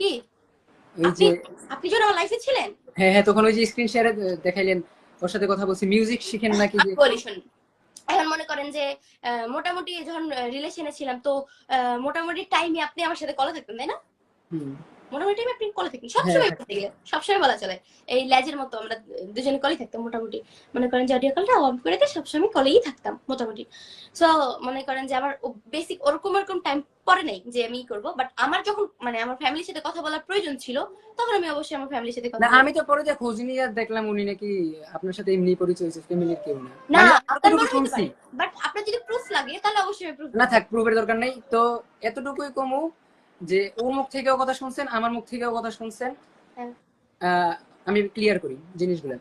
কি? এই আপনি যে আপনি যখন আমার লাইফে ছিলেন? হ্যাঁ হ্যাঁ তখন ওই যে স্ক্রিন শেয়ারে দেখাইলেন ওর সাথে কথা বলছি। মিউজিক শিখেন নাকি যে বলি শুনুন। এখন মনে করেন যে মোটামুটি যখন রিলেশনে ছিলাম তো মোটামুটি টাইমে আপনি আমার সাথে কলে থাকতেন তাই না? মোটামুটি টাইমে আপনি কলে থাকেন সবসময়। বলতে গেলে সবসময় বলা চলে। এই ল্যাজের মতো আমরা দুজনে কলেই থাকতাম মোটামুটি। মনে করেন যে অডিও কলটা অফ করে দিয়ে সবসময় কলেই থাকতাম মোটামুটি। সো মনে করেন যে আমার বেসিক ওরকম ওরকম টাইম পরে নাই যে আমি করব। বাট আমার যখন মানে আমার ফ্যামিলির সাথে কথা বলার প্রয়োজন ছিল তখন আমি অবশ্যই আমার ফ্যামিলির সাথে কথা আমি তো পরে যে খোঁজ নিয়ে দেখলাম উনি নাকি আপনার সাথে এমনি পরিচয় হয়েছে ফ্যামিলির কেউ না। না আপনার এতটুকু মনে বাট আপনার যদি প্রুফ লাগে তাহলে অবশ্যই আমি প্রুফ না থাক প্রুফের দরকার নেই। তো এতটুকুই কমু। যে ওর মুখ থেকেও কথা শুনছেন আমার মুখ থেকেও কথা শুনছেন। হ্যাঁ। আমি ক্লিয়ার করি জিনিসগুলো।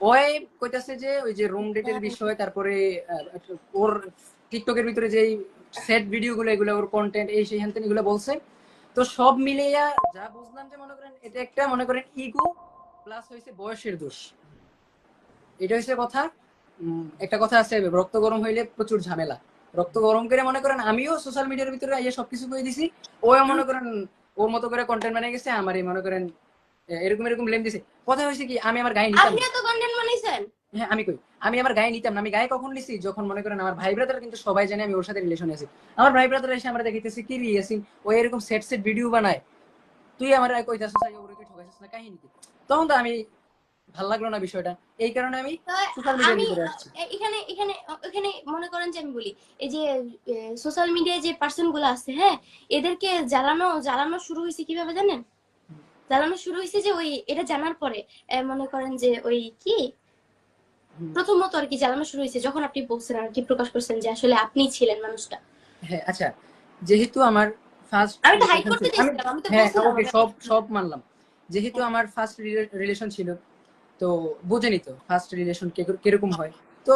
ওই কইতাছে যে ওই যে রুম ডেটের হ্যাঁ। বিষয় তারপরে ওর টিকটকের ভিতরে যেই সেট ভিডিও গুলো এগুলো ওর কন্টেন্ট এই সেই হ্যান এগুলো বলছে। তো সব মিলিয়ে যা বুঝলাম যে মনে করেন এটা একটা মনে করেন ইগো প্লাস হয়েছে বয়সের দোষ। এটা হচ্ছে কথা একটা কথা আছে রক্ত গরম হইলে প্রচুর ঝামেলা। রক্ত গরম করে মনে করেন আমিও সোশ্যাল মিডিয়ার ভিতরে আইয়া সবকিছু করে দিছি। ও মনে করেন ওর মতো করে কন্টেন্ট বানিয়ে গেছে আমার মনে করেন এরকম এরকম লেম দিছে। কথা হয়েছে কি আমি আমার গায়ে নিতাম। না। আপনিও তো কন্টেন্ট বানাইছেন? হ্যাঁ আমি কই আমি আমার গায়ে নিতাম না আমি গায়ে কখন নিছি? যখন মনে করেন আমার ভাই ব্রাদার কিন্তু সবাই জানে আমি ওর সাথে রিলেশনে আছি। আমার ভাই ব্রাদার এসে আমরা দেখিতেছি কি রিয়েছিন ও এরকম সেট সেট ভিডিও বানায়। তুই আমার কইতাছিস ওরে তুই ঠকাইছিস না কাহিনী তখন তো আমি ভালো লাগল না বিষয়টা? এই কারণে আমি সোশ্যাল মিডিয়ার ভিতরে আসছি। এখানে এখানে এখানে মনে করেন যে আমি বলি এই যে সোশ্যাল মিডিয়ায় যে পার্সনগুলো আছে হ্যাঁ? এদেরকে জ্বালানো জ্বালানো শুরু হয়েছে কীভাবে জানেন? জ্বালানো শুরু হয়েছে যে ওই এটা জানার পরে মনে করেন যে ওই কি? প্রথমত আর কি জ্বালানো শুরু হয়েছে যখন আপনি বলছেন আর কি প্রকাশ করছেন যে আসলে আপনি ছিলেন মানুষটা। হ্যাঁ আচ্ছা যেহেতু আমার ফার্স্ট আমি হাইড করতে চাইছিলাম আমি তো হ্যাঁ সব সব মানলাম। যেহেতু আমার ফার্স্ট রিলেশন ছিল তো বুঝেনি তো ফার্স্ট রিলেশন কীরকম হয়। তো